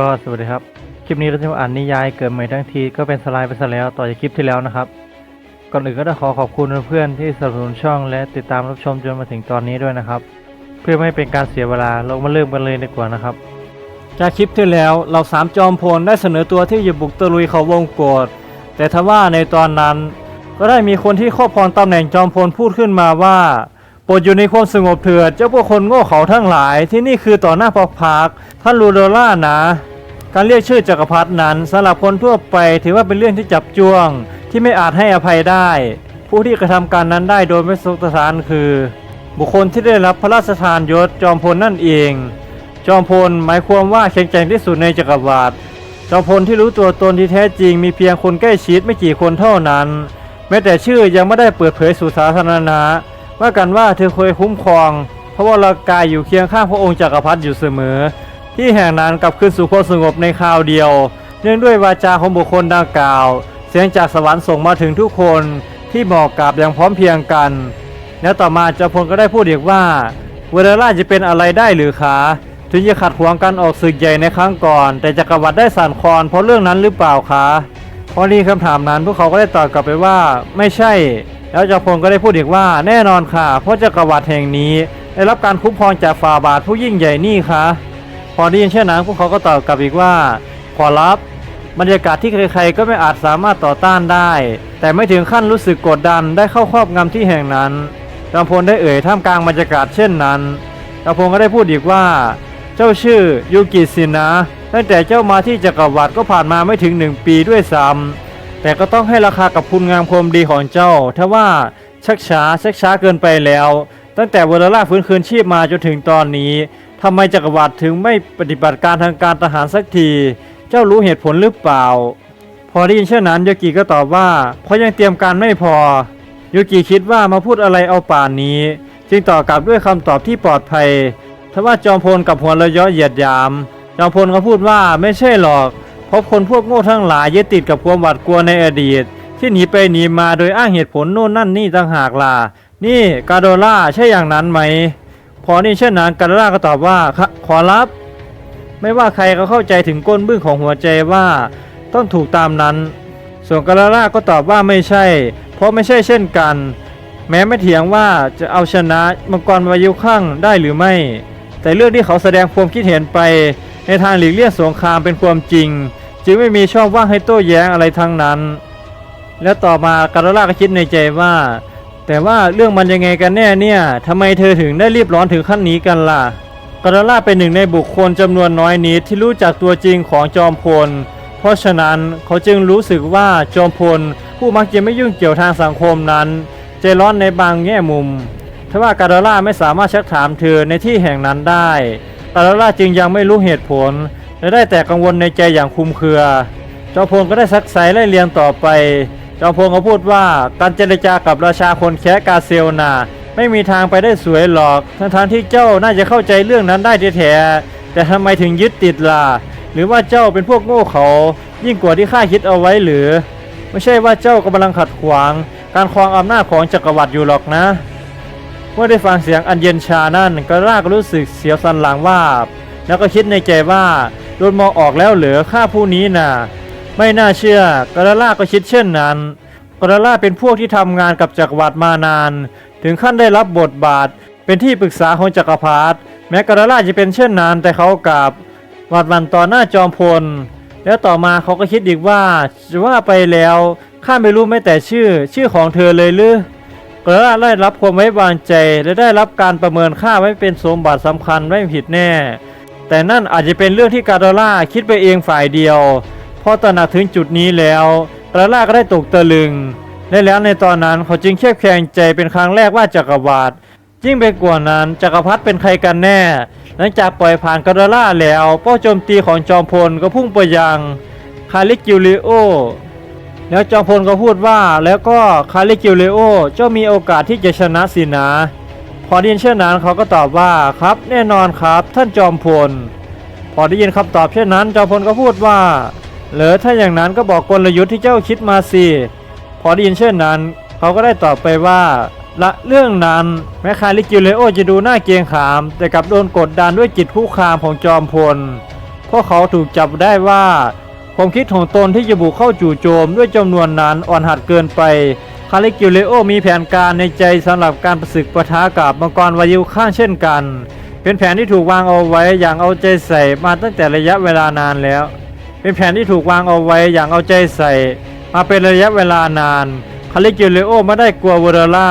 ก็สวัสดีครับ คลิปนี้เราจะมาอ่านนิยายเกิดใหม่ทั้งทีก็เป็นสไลด์ไปซะแล้วต่อจากคลิปที่แล้วนะครับ ก่อนอื่นก็ต้องขอขอบคุณเพื่อนๆที่สนับสนุนช่องและติดตามรับชมจนมาถึงตอนนี้ด้วยนะครับ เพื่อไม่ให้เป็นการเสียเวลาเรามาเริ่มกันเลยดีกว่านะครับ จากคลิปที่แล้วเราสามจอมพลได้เสนอตัวที่จะบุกตะลุยเขาวงโกฏแต่ทว่าในตอนนั้น ก็ได้มีคนที่ครอบครองตำแหน่งจอมพลพูดขึ้นมาว่าโปรดอยู่ในความสงบเถิดเจ้าพวกคนโง่เขาทั้งหลายที่นี่คือต่อหน้าพอกพักท่านลูโดล่านะ การเรียกชื่อจักรพรรดินั้นสำหรับคนทั่วไปถือว่าเป็นเรื่องที่จับจ้วง ที่ไม่อาจให้อภัยได้ ผู้ที่กระทำการนั้นได้โดยไม่สกสานคือ บุคคลที่ได้รับพระราชทานยศจอมพลนั่นเอง จอมพลหมายความว่าแข็งแกร่งที่สุดในจักรวาลจอมพลที่รู้ตัวตนที่แท้จริงมีเพียงคนใกล้ชิดไม่กี่คนเท่านั้น แม้แต่ชื่อยังไม่ได้เปิดเผยสู่สาธารณะว่ากันว่าเธอเคยคุ้มครองเพราะว่าเรากายอยู่เคียงข้างพระองค์จักรพรรดิอยู่เสมอ ที่แห่งนั้นกลับคืนสู่ความสงบในคราวเดียว เนื่องด้วยวาจาของบุคคลดังกล่าว เสียงจากสวรรค์ส่งมาถึงทุกคนที่บอกกราบอย่างพร้อมเพียงกัน แล้วต่อมาเจ้าพลก็ได้พูดอีกว่าเวลาราจะเป็นอะไรได้หรือคะถึงจะขัดขวางการออกศึกใหญ่ในครั้งก่อน แต่จักรวรรดิได้สั่นคลอนเพราะเรื่องนั้นหรือเปล่าคะพอนี้คำถามนั้นพวกเขาก็ได้ตอบกลับไปว่า ไม่ใช่ แล้วเจ้าพลก็ได้พูดอีกว่า แน่นอนค่ะเพราะจักรวรรดิแห่งนี้ ได้รับการคุ้มครองจากฝ่าบาทผู้ยิ่งใหญ่นี่คะ พอได้ยินเช่นนั้นพวกเขาก็ตอบกลับอีกว่า ขอรับบรรยากาศที่ใครๆก็ไม่อาจสามารถต่อต้านได้ แต่ไม่ถึงขั้นรู้สึกกดดันได้เข้าครอบงำที่แห่งนั้นจอมพลได้เอ่ยท่ามกลางบรรยากาศเช่นนั้นจอมพลก็ได้พูดอีกว่า เจ้าชื่อยูกิสินะตั้งแต่เจ้ามาที่จักรวรรดิก็ผ่านมาไม่ถึงหนึ่งปีด้วยซ้ำแต่ก็ต้องให้ราคากับคุณงามความดีของเจ้าถ้าว่าชักช้าชักช้าเกินไปแล้ว ตั้งแต่เวลาล่าฟื้นคืนชีพมาจนถึงตอนนี้ ทำไมจักรวรรดิถึงไม่ปฏิบัติการทางการทหารสักที เจ้ารู้เหตุผลหรือเปล่า พอได้ยินเช่นนั้นโยกิก็ตอบว่า เพราะยังเตรียมการไม่พอโยกิคิดว่ามาพูดอะไรเอาป่านนี้ จึงตอบกลับด้วยคำตอบที่ปลอดภัยทว่าจอมพลกับหัวเราะเยาะเหยียดยาม จอมพลก็พูดว่าไม่ใช่หรอกเพราะคนพวกโง่ทั้งหลายยึดติดกับความหวาดกลัวในอดีต ที่หนีไปหนีมาโดยอ้างเหตุผลโน่นนั่นนี่ต่างหากล่ะ นี่กาโดล่าใช่อย่างนั้นไหม พอนี่เช่นนั้นกาโดล่าก็ตอบว่า"ขอรับ ไม่ว่าใครก็เข้าใจถึงก้นบึ้งของหัวใจว่าต้องถูกตามนั้น ส่วนกาลาล่าก็ตอบว่าไม่ใช่ เพราะไม่ใช่เช่นกัน แม้ไม่เถียงว่าจะเอาชนะมังกรวายุข้างได้หรือไม่ แต่เรื่องที่เขาแสดงความคิดเห็นไป ในทางหลีกเลี่ยงสงครามเป็นความจริง จึงไม่มีช่องว่างให้โต้แย้งอะไรทั้งนั้น แล้วต่อมากาลาล่าก็คิดในใจว่า แต่ว่าเรื่องมันยังไงกันแน่เนี่ยทำไมเธอถึงได้รีบร้อนถึงขั้นนี้กันล่ะกาลาล่าเป็นหนึ่งในบุคคลจำนวนน้อยนิดที่รู้จักตัวจริงของจอมพล เพราะฉะนั้นเขาจึงรู้สึกว่าจอมพล ผู้มักจะไม่ยุ่งเกี่ยวทางสังคมนั้นใจร้อนในบางแง่มุมทว่ากาลาล่าไม่สามารถชักถามเธอในที่แห่งนั้นได้กาลาล่าจึงยังไม่รู้เหตุผลและได้แต่กังวลในใจอย่างคุมเครือจอมพลก็ได้ซักไซไล่เลียงต่อไป จอมพลก็พูดว่าการเจรจากับราชาคนแค้กาเซลนาไม่มีทางไปได้สวยหรอก ทั้งๆที่เจ้าน่าจะเข้าใจเรื่องนั้นได้แท้แต่ทำไมถึงยึดติดล่ะหรือว่าเจ้าเป็นพวกโง่เขา ยิ่งกว่าที่ข้าคิดเอาไว้หรือ ไม่ใช่ว่าเจ้ากำลังขัดขวาง การครองอำนาจของจักรวรรดิอยู่หรอกนะเมื่อได้ฟังเสียงอันเย็นชานั่นก็รากรู้สึกเสียวสันหลังว่า แล้วก็คิดในใจว่าโดนมองออกแล้วเหรือข้าผู้นี้น่ะ ไม่น่าเชื่อกาลาล่าก็คิดเช่นนั้นกาลาล่าเป็นพวกที่ทำงานกับจักรวรรดิมานาน ถึงขั้นได้รับบทบาท เป็นที่ปรึกษาของจักรพรรดิแม้กาลาล่าจะเป็นเช่นนั้น แต่เขากลับหวาดหวันต่อหน้าจอมพล แล้วต่อมาเขาก็คิดอีกว่าจะว่าไปแล้วข้าไม่รู้แม้แต่ชื่อ ชื่อของเธอเลยหรือกาลาล่าได้รับความไว้วางใจ และได้รับการประเมินค่าไว้เป็นสมบัติสำคัญไม่ผิดแน่ แต่นั่นอาจจะเป็นเรื่องที่กาดาล่าคิดไปเองฝ่ายเดียว พอตระหนักถึงจุดนี้แล้วกาล่าก็ได้ตกตะลึงและแล้วในตอนนั้นเขาจึงเคียบแข็งใจเป็นครั้งแรกว่าจักรวรรดิยิ่งไปกว่านั้นจักรพรรดิเป็นใครกันแน่ หลังจากปล่อยผ่านกาดล่าแล้วเป้าโจมตีของจอมพลก็พุ่งไปยังคาลิกิลิโอแล้วจอมพลก็พูดว่าแล้วก็คาลิกิลิโอเจ้ามีโอกาสที่จะชนะสินะพอได้ยินเช่นนั้นเขาก็ตอบว่าครับแน่นอนครับ ท่านจอมพล พอได้ยินคำตอบเช่นนั้น จอมพลก็พูดว่า หรือถ้าอย่างนั้นก็บอกกลยุทธ์ที่เจ้าคิดมาสิพอได้ยินเช่นนั้น เขาก็ได้ตอบไปว่าละเรื่องนั้นแม้คาลิกิเลโอจะดูน่าเกรงขาม แต่กลับโดนกดดันด้วยจิตผู้คามของจอมพลพเพราะเขาถูกจับได้ว่าความคิดของตนที่จะบุกเข้าจู่โจมด้วยจำนวนนั้นอ่อนหัดเกินไปคาลิกิเลโอมีแผนการในใจสำหรับการประศึกประทะกับมังกรวายุข้างเช่นกัน เป็นแผนที่ถูกวางเอาไว้อย่างเอาใจใส่มาตั้งแต่ระยะเวลานานแล้ว เป็นแผนที่ถูกวางเอาไว้อย่างเอาใจใส่ มาเป็นระยะเวลานาน คาลิกิเลโอไม่ได้กลัวเวอร์ล่า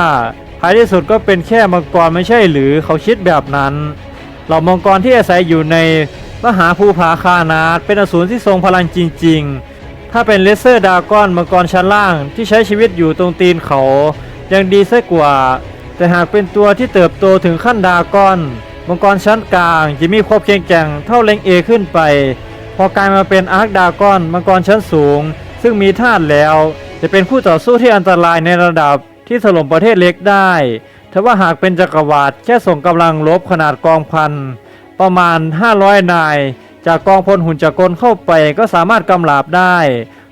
ท้ายที่สุดก็เป็นแค่มังกรไม่ใช่หรือเขาคิดแบบนั้น เหล่ามังกรที่อาศัยอยู่ในมหาภูผาคานาดเป็นอสูรที่ทรงพลังจริง ๆ ถ้าเป็นเลเซอร์ดากอนมังกรชั้นล่างที่ใช้ชีวิตอยู่ตรงตีนเขา ยังดีซะกว่า แต่หากเป็นตัวที่เติบโตถึงขั้นดากอน มังกรชั้นกลางจะมีความแข็งแกร่งเท่าเลงเอขึ้นไป พอกลายมาเป็นอาร์คดากอนมังกรชั้นสูง ซึ่งมีธาตุแล้ว จะเป็นคู่ต่อสู้ที่อันตรายในระดับที่ถล่มประเทศเล็กได้ถ้าว่าหากเป็นจักรวรรดิแค่ส่งกำลังลบขนาดกองพัน ประมาณ 500 นาย จากกองพลหุ่นจักรกลเข้าไปก็สามารถกำราบได้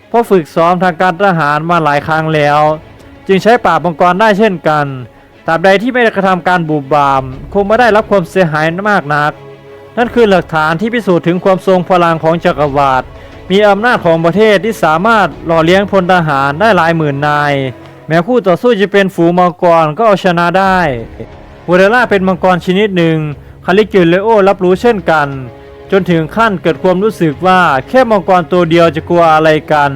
เพราะฝึกซ้อมทางการทหารมาหลายครั้งแล้ว จึงใช้ปราบมังกรได้เช่นกันตราบใดที่ไม่ได้กระทำการบูบบาม คงไม่ได้รับความเสียหายมากนัก นั่นคือหลักฐานที่พิสูจน์ถึงความทรงพลังของจักรวรรดิมีอำนาจของประเทศที่สามารถหล่อเลี้ยงพลทหารได้หลายหมื่นนาย แม้คู่ต่อสู้จะเป็นฝูงมังกรก็เอาชนะได้วเรล่าเป็นมังกรชนิดหนึ่งคาลิกิเลโอรับรู้เช่นกัน จนถึงขั้นเกิดความรู้สึกว่าแค่มังกรตัวเดียวจะกลัวอะไรกัน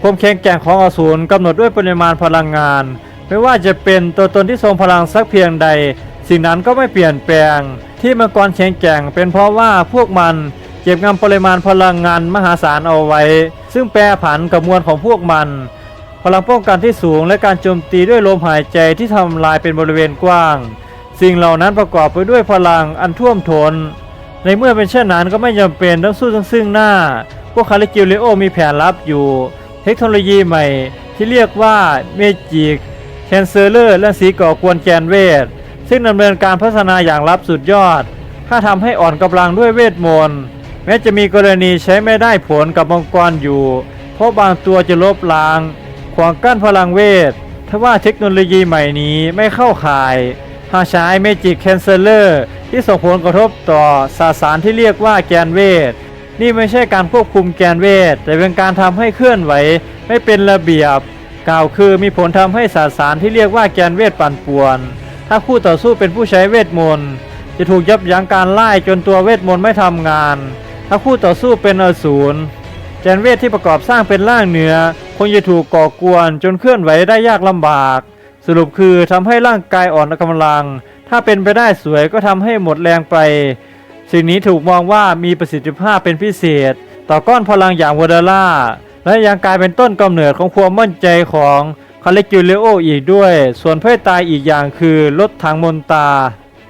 ความแข็งแกร่งของอสูรกำหนดด้วยปริมาณพลังงาน ไม่ว่าจะเป็นตัวตนที่ทรงพลังสักเพียงใด สิ่งนั้นก็ไม่เปลี่ยนแปลง ที่มังกรแข็งแกร่งเป็นเพราะว่าพวกมันเก็บงำปริมาณพลังงานมหาศาลเอาไว้ ซึ่งแปรผันกับมวลของพวกมัน พลังป้องกันที่สูงและการโจมตีด้วยลมหายใจที่ทำลายเป็นบริเวณกว้าง สิ่งเหล่านั้นประกอบไปด้วยพลังอันท่วมทนในเมื่อเป็นเช่นนั้นก็ไม่จำเป็นต้องสู้ทั้งซึ่งหน้า พวกคาริกิเลโอมีแผนลับอยู่ เทคโนโลยีใหม่ที่เรียกว่าเมจิกแคนเซอร์เลอร์และสีก่อกวนแกนเวท ซึ่งดำเนินการพัฒนาอย่างลับสุดยอด ถ้าทำให้อ่อนกำลังด้วยเวทมนต์แม้จะมีกรณีใช้ไม่ได้ผลกับมังกรอยู่ เพราะบางตัวจะลบล้าง ขวางกั้นพลังเวทถ้าว่าเทคโนโลยีใหม่นี้ไม่เข้าข่ายหากใช้เมจิกแคนเซเลอร์ที่ส่งผลกระทบต่อสสารที่เรียกว่าแกนเวท นี่ไม่ใช่การควบคุมแกนเวท แต่เป็นการทำให้เคลื่อนไหวไม่เป็นระเบียบ กล่าวคือมีผลทำให้สสารที่เรียกว่าแกนเวทปั่นป่วน ถ้าคู่ต่อสู้เป็นผู้ใช้เวทมนต์ จะถูกยับยั้งการไล่จนตัวเวทมนต์ไม่ทำงาน ถ้าคู่ต่อสู้เป็นอสูรแกนเวทที่ประกอบสร้างเป็นร่างเหนือคงจะถูกก่อกวนจนเคลื่อนไหวได้ยากลำบาก สรุปคือทำให้ร่างกายอ่อนกำลัง ถ้าเป็นไปได้สวยก็ทำให้หมดแรงไป สิ่งนี้ถูกมองว่ามีประสิทธิภาพเป็นพิเศษ ต่อก้อนพลังอย่างวอเดล่าและยังกลายเป็นต้นกำเนิดของความมั่นใจของ คาเลกิเลโออีกด้วย ส่วนเพื่อตายอีกอย่างคือรถถังมนตา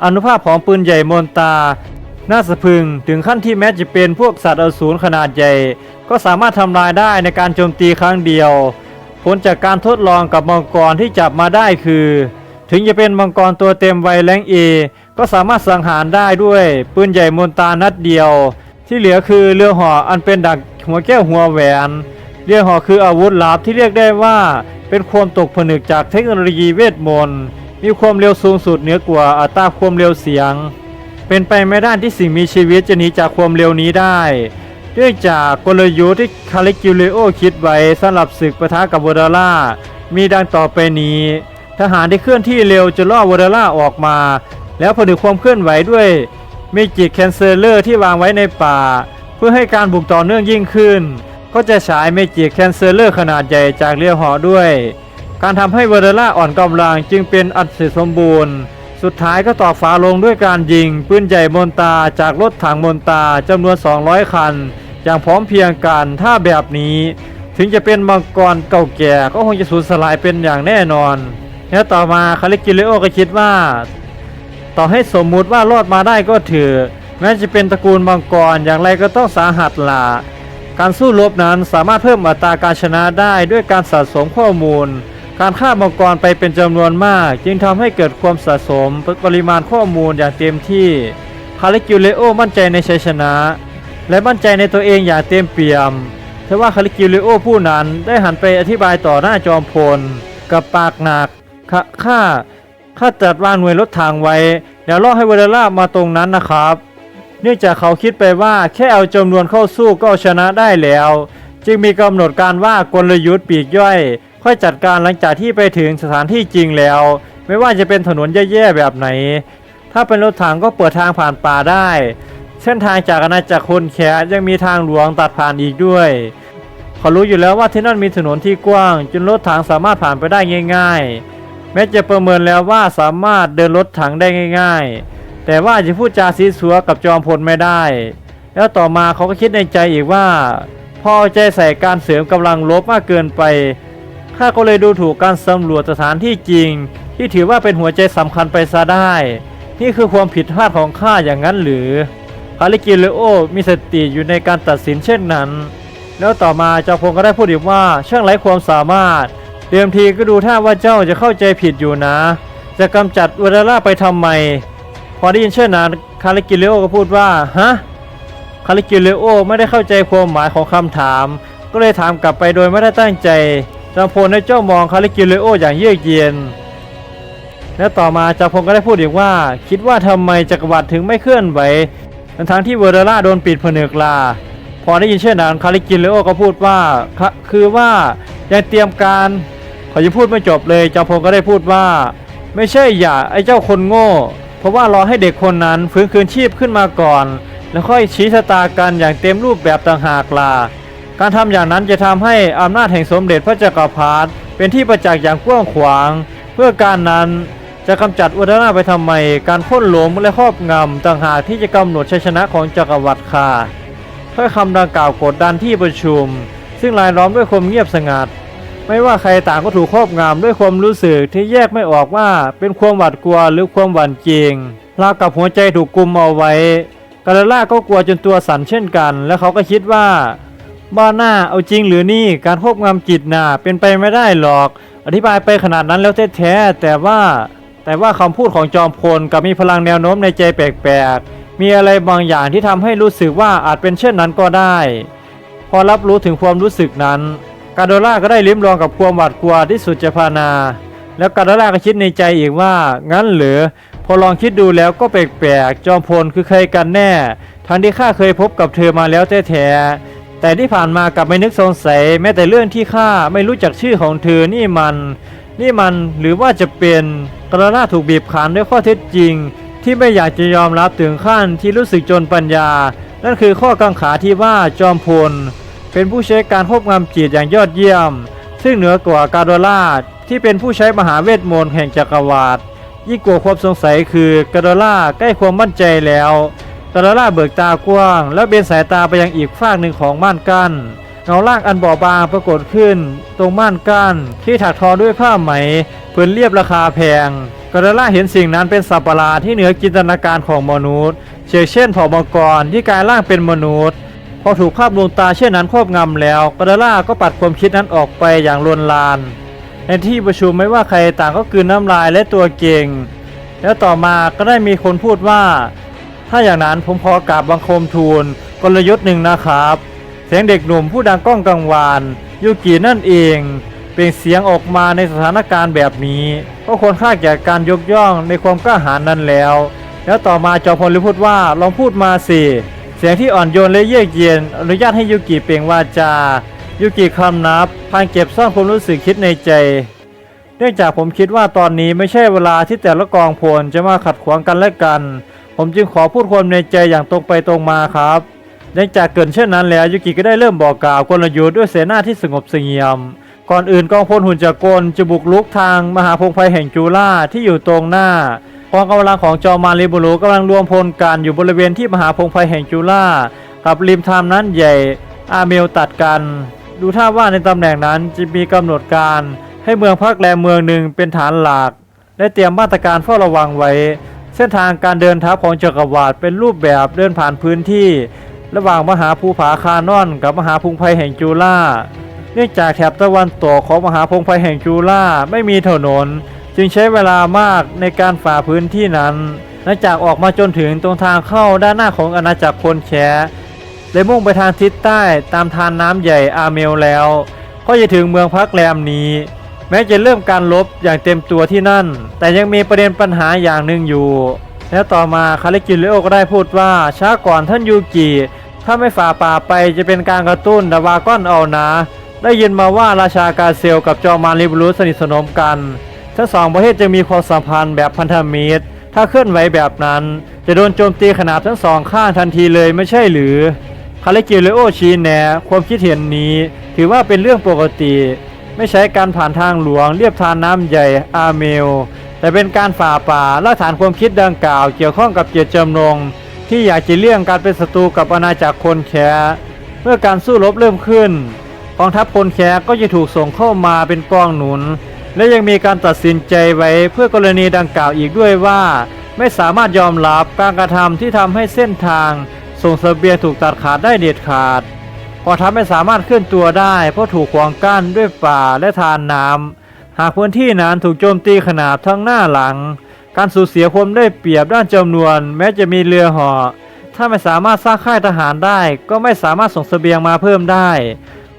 อนุภาพของปืนใหญ่มนตา น่าสะพึงถึงขั้นที่แม้จะเป็นพวกสัตว์อสูรขนาดใหญ่ ก็สามารถทำลายได้ในการโจมตีครั้งเดียว ผลจากการทดลองกับมังกรที่จับมาได้คือ ถึงจะเป็นมังกรตัวเต็มวัยแรงเอก็สามารถสังหารได้ด้วยปืนใหญ่มนตานัดเดียว ที่เหลือคือเรือห่ออันเป็นดักหัวแก้วหัวแหวน เรือห่อคืออาวุธลับที่เรียกได้ว่า เป็นความตกผนึกจากเทคโนโลยีเวทมนต์มีความเร็วสูงสุดเหนือกว่าอัตราความเร็วเสียง เป็นไปไม่ได้ที่สิ่งมีชีวิตจะหนีจากความเร็วนี้ได้เนื่องจากกลยุทธ์ที่คาลิกิเลโอคิดไว้สำหรับศึกปะทะกับวอร์ดาล่ามีดังต่อไปนี้ ทหารที่เคลื่อนที่เร็วจะล่อวอร์ดาล่าออกมา แล้วผนึกความเคลื่อนไหวด้วยเมจิกแคนเซเลอร์ที่วางไว้ในป่า เพื่อให้การบุกต่อเนื่องยิ่งขึ้น ก็จะฉายเมจิกแคนเซลเลอร์ขนาดใหญ่จากเรือหอด้วย การทำให้เวอร์ดล่าอ่อนกำลังจึงเป็นอันเสร็จสมบูรณ์ สุดท้ายก็ต่อฝาลงด้วยการยิง ปืนใหญ่มนตาจากรถถังมนตาจำนวน 200 คัน อย่างพร้อมเพรียงกันถ้าแบบนี้ ถึงจะเป็นมังกรเก่าแก่ก็คงจะสูญสลายเป็นอย่างแน่นอนแล้วต่อมาคาลิกิเลโอก็คิดว่า ต่อให้สมมุติว่ารอดมาได้ก็เถือะแม้จะเป็นตระกูลมังกรอย่างไรก็ต้องสาหัสล่ะ การสู้รบนั้นสามารถเพิ่มอัตราการชนะได้ด้วยการสะสมข้อมูล การฆ่ามังกรไปเป็นจำนวนมาก จึงทำให้เกิดความสะสมปริมาณข้อมูลอย่างเต็มที่คาลิกิเลโอมั่นใจในชัยชนะ และมั่นใจในตัวเองอย่างเต็มเปี่ยมทว่าคาลิกิเลโอผู้นั้นได้หันไปอธิบายต่อหน้าจอมพล กับปากหนักข้าข้าจัดวางหน่วยรถถังไว้แล้วล่อให้เวลล่ามาตรงนั้นนะครับ เนื่องจากเขาคิดไปว่าแค่เอาจำนวนเข้าสู้ก็เอาชนะได้แล้ว จึงมีกำหนดการว่ากลยุทธ์ปีกย่อย ค่อยจัดการหลังจากที่ไปถึงสถานที่จริงแล้ว ไม่ว่าจะเป็นถนนแย่ๆแบบไหน ถ้าเป็นรถถังก็เปิดทางผ่านป่าได้ เส้นทางจากอาณาจักรคนแคร์ยังมีทางหลวงตัดผ่านอีกด้วยเขารู้อยู่แล้วว่าที่นั่นมีถนนที่กว้าง จนรถถังสามารถผ่านไปได้ง่าย ๆ แม้จะประเมินแล้วว่าสามารถเดินรถถังได้ง่าย ๆ แต่ว่าจะพูดจาซีสัวกับจอมพลไม่ได้ แล้วต่อมาเขาก็คิดในใจอีกว่าพอใจใส่การเสริมกำลังลบมากเกินไปข้าก็เลยดูถูกการสำรวจสถานที่จริง ที่ถือว่าเป็นหัวใจสำคัญไปซะได้ นี่คือความผิดพลาดของข้าอย่างนั้นหรือคาริกิเลโอมีสติอยู่ในการตัดสินเช่นนั้น แล้วต่อมาเจ้าพงก็ได้พูดอีกว่าช่างไร้ความสามารถ เดิมทีก็ดูท่าว่าเจ้าจะเข้าใจผิดอยู่นะ จะกำจัดอุดาร่าไปทำไม พอได้ยินเช่นนั้นคาริกิเลโอก็พูดว่าฮะคาริกิเลโอไม่ได้เข้าใจความหมายของคำถาม ก็เลยถามกลับไปโดยไม่ได้ตั้งใจจอมพลได้เจ้ามองคาริกิเลโออย่างเยือกเย็นและต่อมาจาพงก็ได้พูดอีกว่า คิดว่าทำไมจักรวรรดิถึงไม่เคลื่อนไหวทั้งที่เวอร์ล่าโดนปิดผนึกลาพอได้ยินเช่นนั้นคาริกิเลโอก็พูดว่าคคือว่ายังเตรียมการเขาจะพูดไม่จบเลยจาพงก็ได้พูดว่า ไม่ใช่อย่าไอ้เจ้าคนโง่ เพราะว่ารอให้เด็กคนนั้นฟื้นคืนชีพขึ้นมาก่อน แล้วค่อยชี้ชะตากันอย่างเต็มรูปแบบต่างหากล่ะการทำอย่างนั้นจะทำให้อำนาจแห่งสมเด็จพระจักรพรรดิเป็นที่ประจักษ์อย่างกว้างขวาง เพื่อการนั้นจะกำจัดอุดราไปทำไม การพ่นหลมและครอบงำต่างหากที่จะกำหนดชัยชนะของจักรวรรดิค่ะถ้อยคำดังกล่าวกดดันที่ประชุม ซึ่งรายล้อมด้วยความเงียบสงัด ไม่ว่าใครต่างก็ถูกครอบงำด้วยความรู้สึกที่แยกไม่ออกว่าเป็นความหวาดกลัวหรือความหวั่นเกรงราวกับหัวใจถูกกุมเอาไว้กาลล่าก็กลัวจนตัวสั่นเช่นกัน และเขาก็คิดว่า บ้าหน้าเอาจริงหรือนี่การควบงำจิตน่ะเป็นไปไม่ได้หรอก อธิบายไปขนาดนั้นแล้วแท้แต่ว่า แต่ว่าคำพูดของจอมพลกับมีพลังแนวโน้มในใจแปลกๆมีอะไรบางอย่างที่ทำให้รู้สึกว่าอาจเป็นเช่นนั้นก็ได้ พอรับรู้ถึงความรู้สึกนั้น กาโดล่าก็ได้ลิ้มลองกับความหวาดกลัวที่สุดจะพานา แล้วกาโดล่าก็คิดในใจอีกว่า งั้นหรือ พอลองคิดดูแล้วก็แปลกๆ จอมพลคือใครกันแน่ ทั้งที่ข้าเคยพบกับเธอมาแล้วแท้ๆ แต่ที่ผ่านมากลับไม่นึกสงสัย แม้แต่เรื่องที่ข้าไม่รู้จักชื่อของเธอ นี่มัน นี่มัน หรือว่าจะเป็นกระนาถูกบีบคั้นด้วยข้อเท็จจริง ที่ไม่อยากจะยอมรับถึงขั้นที่รู้สึกจนปัญญา นั่นคือข้อกังขาที่ว่าจอมพล เป็นผู้ใช้การควบงำจิตอย่างยอดเยี่ยม ซึ่งเหนือกว่าการโดล่าที่เป็นผู้ใช้มหาเวทมนต์แห่งจักรวาลยิ่งกว่าความสงสัยคือกาโดล่าใกล้ความมั่นใจแล้วกาโดล่าเบิกตากว้าง แล้วเบนสายตาไปยังอีกฝากหนึ่งของม่านกั้นเงาล่างอันบอบบางปรากฏขึ้น ตรงม่านกั้นที่ถักทอด้วยผ้าไหมผืนเรียบราคาแพงกาโดล่าเห็นสิ่งนั้นเป็นสัตว์ประหลาดที่เหนือจินตนาการของมนุษย์เช่นเช่นเผ่ามังกรที่กลายร่างเป็นมนุษย์ พอถูกภาพดวงตาเช่นนั้นครอบงำแล้วกาโดล่าก็ปัดความคิดนั้นออกไปอย่างลวนลาน ในที่ประชุมไม่ว่าใครต่างก็กลืนน้ำลายและตัวเก่ง แล้วต่อมาก็ได้มีคนพูดว่า ถ้าอย่างนั้นผมขอกราบบังคมทูลกลยุทธ์หนึ่งนะครับ เสียงเด็กหนุ่มผู้ดังก้องกังวานยูกินั่นเองเปล่งเสียงออกมาในสถานการณ์แบบนี้ ก็ควรค่าแก่การยกย่องในความกล้าหาญนั้นแล้ว แล้วต่อมาจอมพลพูดว่าลองพูดมาสิ เสียงที่อ่อนโยนและเยือกเย็นอนุญาตให้ยูกิเปล่งวาจา ยูกิคำนับพานเก็บซ่อนความรู้สึกคิดในใจ เนื่องจากผมคิดว่าตอนนี้ไม่ใช่เวลาที่แต่ละกองพลจะมาขัดขวางกันและกัน ผมจึงขอพูดความในใจอย่างตรงไปตรงมาครับเนื่องจากเกิดเช่นนั้นแล้วยูกิก็ได้เริ่มบอกกล่าวกลยุทธ์ด้วยเสนาที่สงบเสงี่ยม ก่อนอื่นกองพลหุ่นจักรจะบุกลุกทางมหาพงไพแห่งจูล่าที่อยู่ตรงหน้า กองกำลังของจอมาริบุรุกำลังรวมพลกันอยู่บริเวณที่มหาพงไพแห่งจูล่ากับริมทามนั้นใหญ่อาเมลตัดกัน ดูท่าว่าในตำแหน่งนั้นจะมีกำหนดการให้เมืองพักแรมเมืองหนึ่งเป็นฐานหลักและเตรียมมาตรการเฝ้าระวังไว้ เส้นทางการเดินทัพของจักรวรรดิเป็นรูปแบบเดินผ่านพื้นที่ ระหว่างมหาภูผาคานอนกับมหาพงไพแห่งจูล่าเนื่องจากแถบตะวันตกของมหาพงไพแห่งจูล่าไม่มีถนน จึงใช้เวลามากในการฝ่าพื้นที่นั้นหลังจากออกมาจนถึงตรงทางเข้าด้านหน้าของอาณาจักรคนแชเลยมุ่งไปทางทิศใต้ตามทานน้ำใหญ่อาเมลแล้ว ก็จะถึงเมืองพักแรมนี้ แม้จะเริ่มการลบอย่างเต็มตัวที่นั่น แต่ยังมีประเด็นปัญหาอย่างหนึ่งอยู่ แล้วต่อมาคาริกิเลโอก็ได้พูดว่าช้าก่อนท่านยูกิถ้าไม่ฝ่าป่าไปจะเป็นการกระตุ้นดาวาก้อนเอานะ ได้ยินมาว่าราชากาเซลกับจอมารลิบรูสนิทสนมกัน ทั้งสองประเทศจะมีความสัมพันธ์แบบพันธมิตร ถ้าเคลื่อนไหวแบบนั้น จะโดนโจมตีขนาดทั้งสองข้างทันทีเลยไม่ใช่หรือคาริกิเลโอชีแนะความคิดเห็นนี้ถือว่าเป็นเรื่องปกติ ไม่ใช้การผ่านทางหลวงเรียบทานน้ำใหญ่อาเมล แต่เป็นการฝ่าป่าและฐานความคิดดังกล่าว เกี่ยวข้องกับเจตจำนง ที่อยากจะเลี่ยงการเป็นศัตรูกับอาณาจักรคนแคเมื่อการสู้รบเริ่มขึ้นกองทัพคนแคก็จะถูกส่งเข้ามาเป็นกองหนุน และยังมีการตัดสินใจไว้เพื่อกรณีดังกล่าวอีกด้วยว่า ไม่สามารถยอมรับการกระทำที่ทำให้เส้นทาง ส่งเสบียงถูกตัดขาดได้เด็ดขาดกองทัพไม่สามารถเคลื่อนตัวได้ เพราะถูกขวางกั้นด้วยป่าและทานน้ำหากพื้นที่นั้นถูกโจมตีขนาดทั้งหน้าหลัง การสูญเสียความได้เปรียบด้านจำนวน แม้จะมีเรือหาะถ้าไม่สามารถสร้างค่ายทหารได้ ก็ไม่สามารถส่งเสบียงมาเพิ่มได้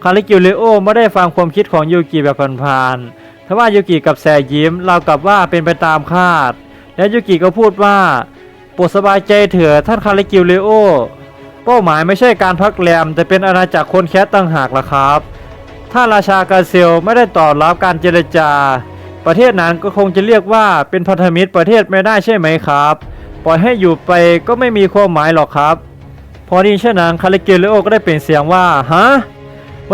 คาริกิเลโอไม่ได้ฟังความคิดของยูกิแบบผ่านๆ ทว่ายูกิกับแสยิ้มเรากับว่าเป็นไปตามคาด และยูกิก็พูดว่าโปรดสบายใจเถอะท่านคาริกิเลโอ เป้าหมายไม่ใช่การพักแรม แต่เป็นอาณาจักรคนแคสต่างหากล่ะครับ ถ้าราชากาเซลไม่ได้ตอบรับการเจรจา ประเทศนั้นก็คงจะเรียกว่าเป็นพันธมิตรประเทศไม่ได้ใช่ไหมครับ ปล่อยให้อยู่ไปก็ไม่มีความหมายหรอกครับ พอด้ยินเช่นนั้นคาริกิเลโอก็ได้เปล่งเสียงว่าฮะ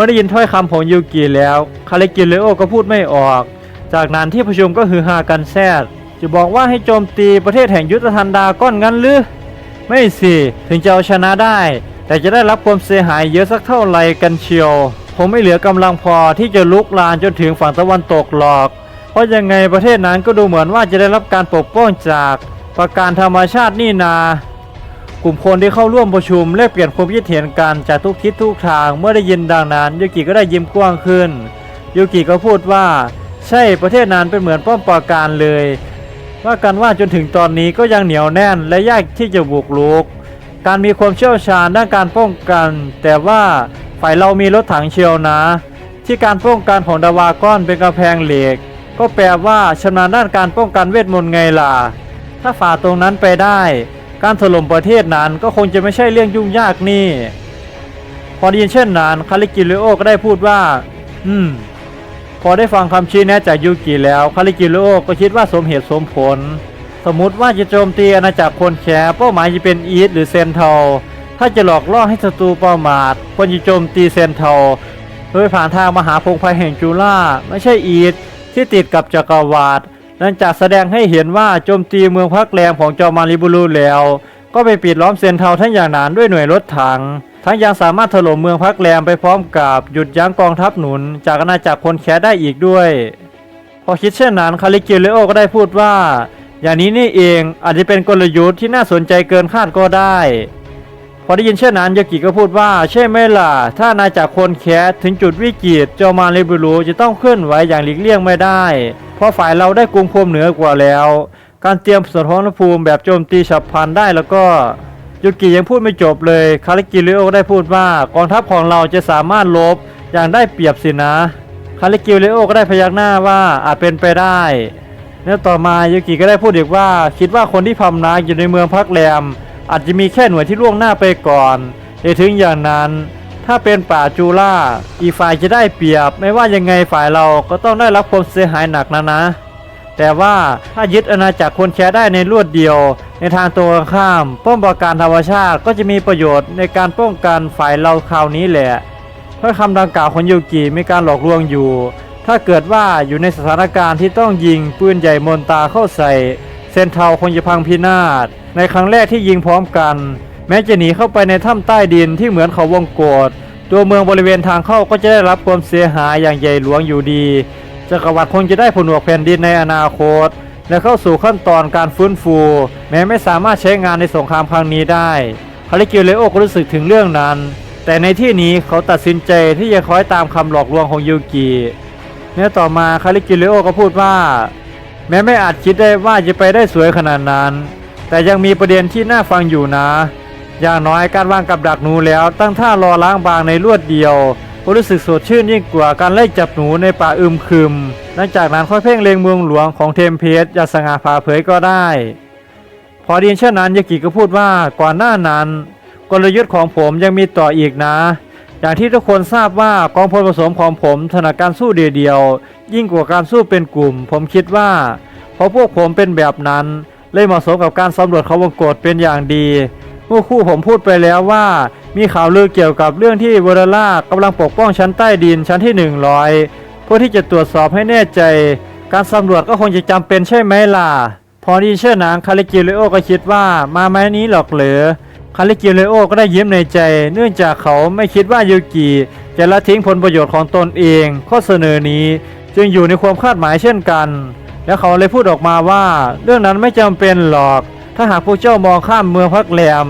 มื่อได้ยินถ้อยคำของยูกิแล้ว คาริกิเลโอก็พูดไม่ออก จากนั้นที่ประชุมก็ฮือฮากันแซดจะบอกว่าให้โจมตีประเทศแห่งยุทธทันดาก้อนงั้นหรือ ไม่สิ ถึงจะเอาชนะได้ แต่จะได้รับความเสียหายเยอะสักเท่าไหร่กันเชียวคงไม่เหลือกำลังพอที่จะลุกลานจนถึงฝั่งตะวันตกหรอก เพราะยังไงประเทศนั้นก็ดูเหมือนว่าจะได้รับการปกป้องจากประการธรรมชาตินี่นา กลุ่มคนที่เข้าร่วมประชุมแลกเปลี่ยนความคิดเห็นกันจากทุกทิศทุกทาง เมื่อได้ยินดังนั้นยูกิก็ได้ยิ้มกว้างขึ้นยูกิก็พูดว่า ใช่ประเทศนั้นเป็นเหมือนป้อมปราการเลย ว่ากันว่าจนถึงตอนนี้ก็ยังเหนียวแน่นและยากที่จะบุกรุก การมีความเชี่ยวชาญด้านการป้องกัน แต่ว่าฝ่ายเรามีรถถังเชียวนะ ที่การป้องกันของดาวาก้อนเป็นกำแพงเหล็ก ก็แปลว่าชำนาญด้านการป้องกันเวทมนต์ไงล่ะถ้าฝ่าตรงนั้นไปได้ การถล่มประเทศนั้นก็คงจะไม่ใช่เรื่องยุ่งยากนี่ พอได้ยินเช่นนั้นคาริกิเลโอก็ได้พูดว่า อืม พอได้ฟังคำชี้แนะจากยูกิแล้วคาริกิโลก็คิดว่าสมเหตุสมผล สมมุติว่าจะโจมตีอาณาจักรคนแคร์เป้าหมายจะเป็นอีสหรือเซนเทลถ้าจะหลอกล่อให้ศัตรูประมาทควรจะโจมตีเซนเทลโดยผ่านทางมหาพงศ์ภัยแห่งจูล่าไม่ใช่อีสที่ติดกับจักรวาล นั่นจากแสดงให้เห็นว่าโจมตีเมืองพักแรมของจอมาริบูรูแล้ว ก็ไปปิดล้อมเซนเทลทั้งอย่างหนานด้วยหน่วยรถถัง ทั้งยังสามารถถล่มเมืองพักแรมไปพร้อมกับหยุดยั้งกองทัพหนุน จากอาณาจักรคนแคสได้อีกด้วย พอคิดเช่นนั้นคาริกิเลโอก็ได้พูดว่า อย่างนี้นี่เองอาจจะเป็นกลยุทธ์ที่น่าสนใจเกินคาดก็ได้ พอได้ยินเช่นนั้นยากิก็พูดว่า ใช่ไหมล่ะ ถ้าอาณาจักคนแคสถึงจุดวิกฤตเจ้ามาเลบูรูจะต้องเคลื่อนไหวอย่างหลีกเลี่ยงไม่ได้ เพราะฝ่ายเราได้กรุงพรมเหนือกว่าแล้ว การเตรียมสถานภูมิแบบโจมตีฉับพลันได้แล้วก็ยูกิยังพูดไม่จบเลย คาริกิเลโอได้พูดว่ากองทัพของเราจะสามารถลบอย่างได้เปรียบสินะ คาริกิเลโอก็ได้พยักหน้าว่าอาจเป็นไปได้แล้วต่อมายูกิก็ได้พูดอีกว่า คิดว่าคนที่พำนักอยู่ในเมืองพักแรม อาจจะมีแค่หน่วยที่ล่วงหน้าไปก่อนแต่ถึงอย่างนั้น ถ้าเป็นป่าจูล่าอีฝ่ายจะได้เปรียบ ไม่ว่ายังไงฝ่ายเราก็ต้องได้รับความเสียหายหนักนะนะ แต่ว่าถ้ายึดอาณาจักรคนแคร์ได้ในรวดเดียว ในทางตรงข้ามป้อมปราการธรรมชาติก็จะมีประโยชน์ในการป้องกันฝ่ายเราคราวนี้แหละเพราะคำดังกล่าวของยูกิมีการหลอกลวงอยู่ ถ้าเกิดว่าอยู่ในสถานการณ์ที่ต้องยิงปืนใหญ่มนตาเข้าใส่ เซนเทาคงจะพังพินาศในครั้งแรกที่ยิงพร้อมกัน แม้จะหนีเข้าไปในถ้ำใต้ดินที่เหมือนเขาวงโกดตัวเมืองบริเวณทางเข้าก็จะได้รับความเสียหายอย่างใหญ่หลวงอยู่ดีจักรวรรดิคงจะได้ผนวกแผ่นดินในอนาคต และเข้าสู่ขั้นตอนการฟื้นฟู แม้ไม่สามารถใช้งานในสงครามครั้งนี้ได้คาริกิเลโอก็รู้สึกถึงเรื่องนั้น แต่ในที่นี้เขาตัดสินใจที่จะคอยตามคำหลอกลวงของยูกิเนื้อต่อมาคาริกิเลโอก็พูดว่า แม้ไม่อาจคิดได้ว่าจะไปได้สวยขนาดนั้น แต่ยังมีประเด็นที่น่าฟังอยู่นะ อย่างน้อยการวางกับดักหนูแล้ว ตั้งท่ารอล้างบางในรวดเดียวรู้สึกสดชื่นยิ่งกว่าการไล่จับหนูในป่าอึมครึม หลังจากนั้นค่อยเพ่งเลงเมืองหลวงของเทมเพสอย่าสง่าผ่าเผยก็ได้ พอไดีนเช่นนั้นยากิก็พูดว่าก่อนหน้านั้น กลยุทธ์ของผมยังมีต่ออีกนะ อย่างที่ทุกคนทราบว่ากองพลผสมของผมถนัดการสู้เดียวๆยิ่งกว่าการสู้เป็นกลุ่ม ผมคิดว่าเพราะพวกผมเป็นแบบนั้นเลยเหมาะสมกับการสำรวจเขาวงกฏเป็นอย่างดีเมื่อคู่ผมพูดไปแล้วว่า มีข่าวลือเกี่ยวกับเรื่องที่เวอร์ล่ากำลังปกป้องชั้นใต้ดินชั้นที่ 100เพื่อที่จะตรวจสอบให้แน่ใจ การสำรวจก็คงจะจำเป็นใช่ไหมล่ะ พอดีเชื่อนางคาริกิเลโอก็คิดว่ามาไม้นี้หรอกเหรือ คาริกิเลโอก็ได้ยิ้มในใจ เนื่องจากเขาไม่คิดว่ายูกิจะละทิ้งผลประโยชน์ของตนเอง ข้อเสนอนี้จึงอยู่ในความคาดหมายเช่นกัน แล้วเขาเลยพูดออกมาว่า เรื่องนั้นไม่จำเป็นหรอก ถ้าหากพวกเจ้ามองข้ามเมืองพักแรม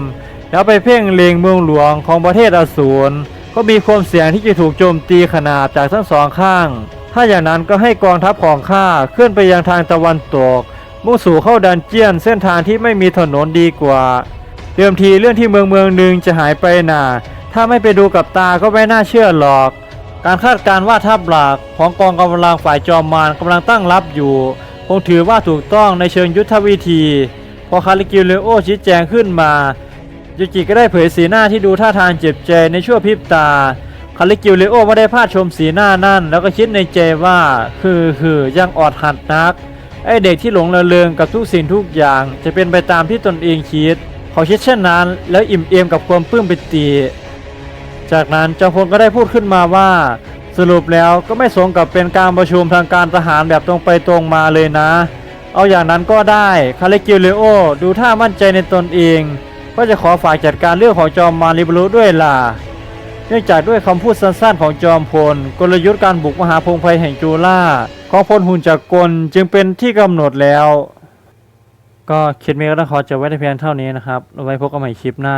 แล้วไปเพ่งเลงเมืองหลวงของประเทศอสูรก็มีความเสี่ยงที่จะถูกโจมตีขนาดจากทั้งสองข้าง ถ้าอย่างนั้นก็ให้กองทัพของข้าเคลื่อนไปยังทางตะวันตก มุ่งสู่เข้าดันเจียนเส้นทางที่ไม่มีถนนดีกว่า เดิมทีเรื่องที่เมืองเมืองหนึ่งจะหายไปน่ะถ้าไม่ไปดูกับตาก็ไม่น่าเชื่อหรอก การคาดการณ์ว่าทัพหลักของกองกำลังฝ่ายจอมมารกำลังตั้งรับอยู่ คงถือว่าถูกต้องในเชิงยุทธวิธี พอคาริกิเลโอชี้แจงขึ้นมายูกิก็ได้เผยสีหน้าที่ดูท่าทางเจ็บใจในชั่วพริบตาคาริกิเลโอไม่ได้พลาดชมสีหน้านั่น แล้วก็คิดในใจว่า คือคือยังอดหัดนักไอเด็กที่หลงระเริงกับทุกสิ่งทุกอย่าง จะเป็นไปตามที่ตนเองคิด เขาคิดเช่นนั้น แล้วอิ่มเอมกับความปลื้มปิติ จากนั้นจอมพลก็ได้พูดขึ้นมาว่า สรุปแล้วก็ไม่สงกับเป็นการประชุมทางการทหารแบบตรงไปตรงมาเลยนะ เอาอย่างนั้นก็ได้คาริกิเลโอดูท่ามั่นใจในตนเองก็จะขอฝากจัดการเรื่องของจอมมาริบรุด้วยล่ะเนื่องจากด้วยคำพูดสั้นๆของจอมพล กลยุทธ์การบุกมหาพงไพแห่งจูล่าของพลหุ่นจักรกลจึงเป็นที่กำหนดแล้ว ก็คลิปนี้ก็ต้องขอจบไว้แต่เพียงเท่านี้นะครับ ไว้พบกันใหม่คลิปหน้า